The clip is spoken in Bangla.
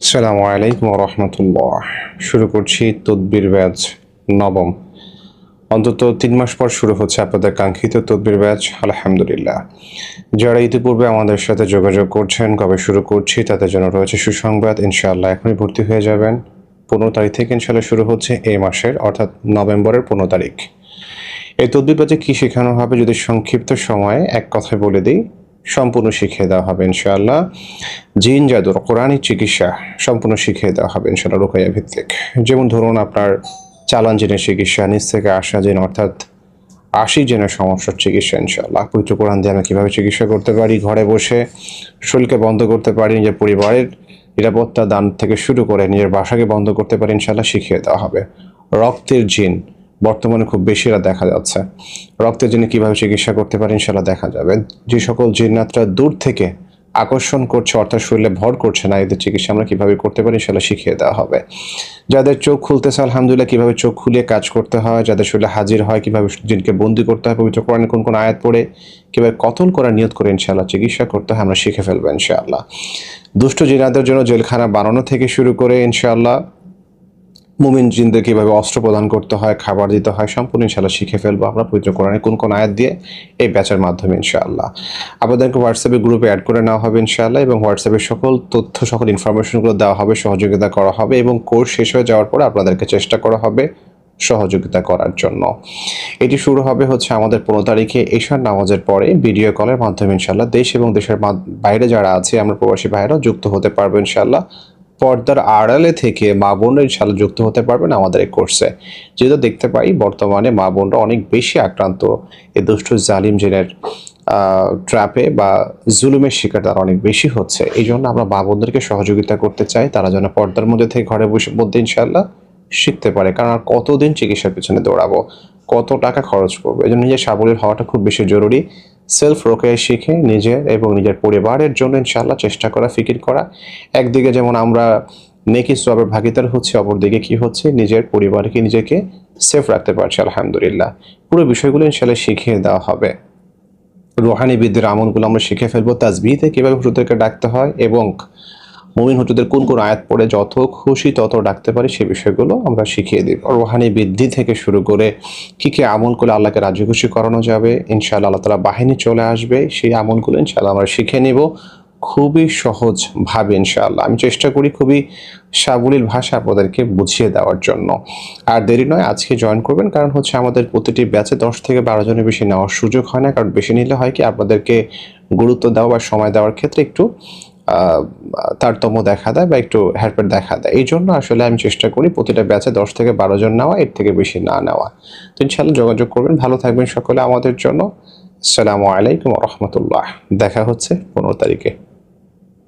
আসসালামু আলাইকুম রহমতুল্লাহ। শুরু করছি তদবির ব্যাচ নবম। অন্তত তিন মাস পর শুরু হচ্ছে আপনাদের কাঙ্ক্ষিত তদবির ব্যাচ, আলহামদুলিল্লাহ। যারা ইতিপূর্বে আমাদের সাথে যোগাযোগ করছেন, কবে শুরু করছি, তাদের জন্য রয়েছে সুসংবাদ। ইনশাআল্লাহ এখনই ভর্তি হয়ে যাবেন। পনেরো তারিখ থেকে ইনশাআল্লাহ শুরু হচ্ছে এই মাসের, অর্থাৎ নভেম্বরের পনেরো তারিখ। এই তদবির ব্যাচে কী শেখানো হবে যদি সংক্ষিপ্ত সময়ে এক কথায় বলে দিই সম্পূর্ণ শিখিয়ে দেওয়া হবে ইনশাআল্লাহ। জিন, জাদুর কোরআনিক চিকিৎসা সম্পূর্ণ শিখিয়ে দেওয়া হবে ইনশাআল্লাহ রোকাইয়া ভিত্তিক। যেমন ধরুন আপনার চালান জেনের চিকিৎসা, নিচ থেকে আসা জেন, অর্থাৎ আশি জেনের সমস্যার চিকিৎসা ইনশাআল্লাহ। পবিত্র কোরআন দিয়ে আমরা কীভাবে চিকিৎসা করতে পারি, ঘরে বসে শরীরকে বন্ধ করতে পারি, নিজের পরিবারের নিরাপত্তা দান থেকে শুরু করে নিজের বাসাকে বন্ধ করতে পারি, ইনশাআল্লাহ শিখিয়ে দেওয়া হবে। রক্তের জিন বর্তমানে খুব বেশিরা দেখা যাচ্ছে। রক্তের জন্য কীভাবে চিকিৎসা করতে পারে ইনশাল্লাহ দেখা যাবে। যে সকল জিন্নাতরা দূর থেকে আকর্ষণ করছে, অর্থাৎ শরীরে ভর করছে না, এদের চিকিৎসা আমরা কীভাবে করতে পারি সেটা শিখিয়ে দেওয়া হবে। যাদের চোখ খুলতেছে, আলহামদুলিল্লাহ, কীভাবে চোখ খুলিয়ে কাজ করতে হয়, যাদের শরীরে হাজির হয়, কীভাবে জিনকে বন্দি করতে হয়, পবিত্র কোরআনে কোন কোন আয়াত পড়ে, কীভাবে কতল করার নিয়ত করে ইনশাল্লাহ চিকিৎসা করতে হয়, আমরা শিখে ফেলব ইনশাআল্লাহ। দুষ্ট জিনাদের জন্য জেলখানা বানানো থেকে শুরু করে ইনশাআল্লাহ মুমিন জিনদের কীভাবে অস্ত্র প্রদান করতে হয়, খাবার দিতে হয়, সম্পূর্ণ ইনশাল্লাহ শিখে ফেলব আমরা পবিত্র কোরআনে কোন কোন আয়াত দিয়ে এই ব্যাচের মাধ্যমে ইনশাআল্লাহ। আপনাদেরকে হোয়াটসঅ্যাপে গ্রুপে অ্যাড করে নেওয়া হবে ইনশাআল্লাহ এবং হোয়াটসঅ্যাপে সকল তথ্য, সকল ইনফরমেশনগুলো দেওয়া হবে, সহযোগিতা করা হবে এবং কোর্স শেষ হয়ে যাওয়ার পরে আপনাদেরকে চেষ্টা করা হবে সহযোগিতা করার জন্য। এটি শুরু হবে হচ্ছে আমাদের পনেরো তারিখে এশার নামাজের পরে ভিডিও কলের মাধ্যমে ইনশাল্লাহ দেশ এবং দেশের বাইরে যারা আছে, আমরা প্রবাসী ভাইরাও যুক্ত হতে পারব ইনশাল্লাহ পর্দার আড়ালে থেকে মা বোনরা ইনশাল্লাহ যুক্ত হতে পারবেন আমাদের এই কোর্সে যেহেতু দেখতে পাই, বর্তমানে মা বোনরা অনেক বেশি আক্রান্ত এই দুষ্ট জালিম জেনের ট্র্যাপে বা জুলুমের শিকার তারা অনেক বেশি হচ্ছে। এই জন্য আমরা মা বোনদেরকে সহযোগিতা করতে চাই, তারা যেন পর্দার মধ্যে থেকে ঘরে বসে মধ্যে ইনশাল্লাহ শিখতে পারে। কারণ আর কতদিন চিকিৎসার পিছনে দৌড়াবো? কত টাকা খরচ করব? এই জন্য নিজের সাবলীল হওয়াটা খুব বেশি জরুরি। সেলফ রোকে শিখে নিজের এবং নিজের পরিবারের জন্য ইনশাল্লাহ চেষ্টা করা, ফিকির করা। একদিকে যেমন আমরা নেকি সবের ভাগিদার হচ্ছে, অপরদিকে কি হচ্ছে? নিজের পরিবারকে, নিজেকে সেফ রাখতে পারছে, আলহামদুলিল্লাহ। পুরো বিষয়গুলো ইনশাল্লাহ শিখিয়ে দেওয়া হবে। রোহানি বিদ্যের আমলগুলো আমরা শিখে ফেলব। তাজবিতে কীভাবে হুজুরদেরকে ডাকতে হয় এবং মুমিন হুজুরদের কোন কোন আয়াত পড়ে যত খুশি তত ডাকতে পারি সে বিষয়গুলো আমরা শিখিয়ে দিব। রোহানি বৃদ্ধি থেকে শুরু করে কি কি আমল করলে আল্লাহকে রাজি খুশি করানো যাবে, ইনশাআল্লাহ আল্লাহ তালা বাহিনী চলে আসবে, সেই আমলগুলো ইনশাআল্লাহ আমরা শিখে নিব খুবই সহজ ভাবে ইনশাআল্লাহ। আমি চেষ্টা করি খুবই সাবলীল ভাষা আপনাদেরকে বুঝিয়ে দেওয়ার জন্য। আর দেরি নয়, আজকে জয়েন করবেন, কারণ হচ্ছে আমাদের প্রতিটি ব্যাচে দশ থেকে বারো জনের বেশি নেওয়ার সুযোগ হয় না, কারণ বেশি নিলে হয় কি, আপনাদেরকে গুরুত্ব দেওয়া বা সময় দেওয়ার ক্ষেত্রে একটু তারতম্য দেখা দেয় বা একটু হেরফের দেখা দেয়। এই জন্য আসলে আমি চেষ্টা করি প্রতিটা ব্যাচে দশ থেকে বারো জন নেওয়া, এর থেকে বেশি না নেওয়া। তো ইনশাল্লাহ যোগাযোগ করবেন। ভালো থাকবেন সকলে আমাদের জন্য। আসসালামু আলাইকুম রহমতুল্লাহ। দেখা হচ্ছে পনেরো তারিখে।